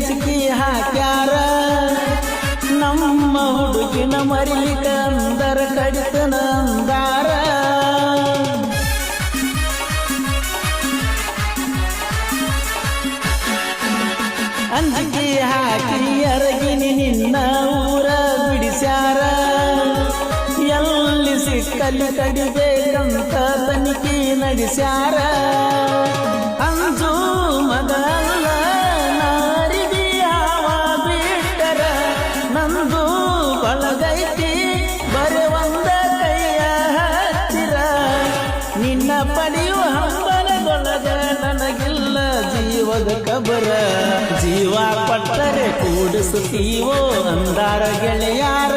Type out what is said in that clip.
ಅಂಜಿಕೆ ಹಾಕ್ಯಾರ. ನಮ್ಮ ಹುಡುಗಿನ ಮರಿಲಿ ಕಂದರ ಕಡಿತ ನಂದಾರ ಅಂಜಿಕಿ ಹಾಕಿ ಅರಗಿನಿ ನಿನ್ನ ಊರ ಬಿಡಿಸ್ಯಾರ. ಎಲ್ಲಿ ಸಿಕ್ಕಲ್ಲಿ ಕಡಿಬೇಕಂತ ತನಿಖೆ ನಡೆಸ್ಯಾರ. ಬಳಗೈತಿ ಬರೆ ಒಂದ ಕೈಯ ಹತ್ತಿರ. ನಿನ್ನ ಪಡೆಯುವ ಹಂಬಲದೊಳಗ ನನಗಿಲ್ಲ ಜೀವದ ಕಬರ. ಜೀವ ಪಟ್ಟರೆ ಕೂಡಿಸುತ್ತೀವೋ ಅಂದಾರ ಗೆಳೆಯಾರ.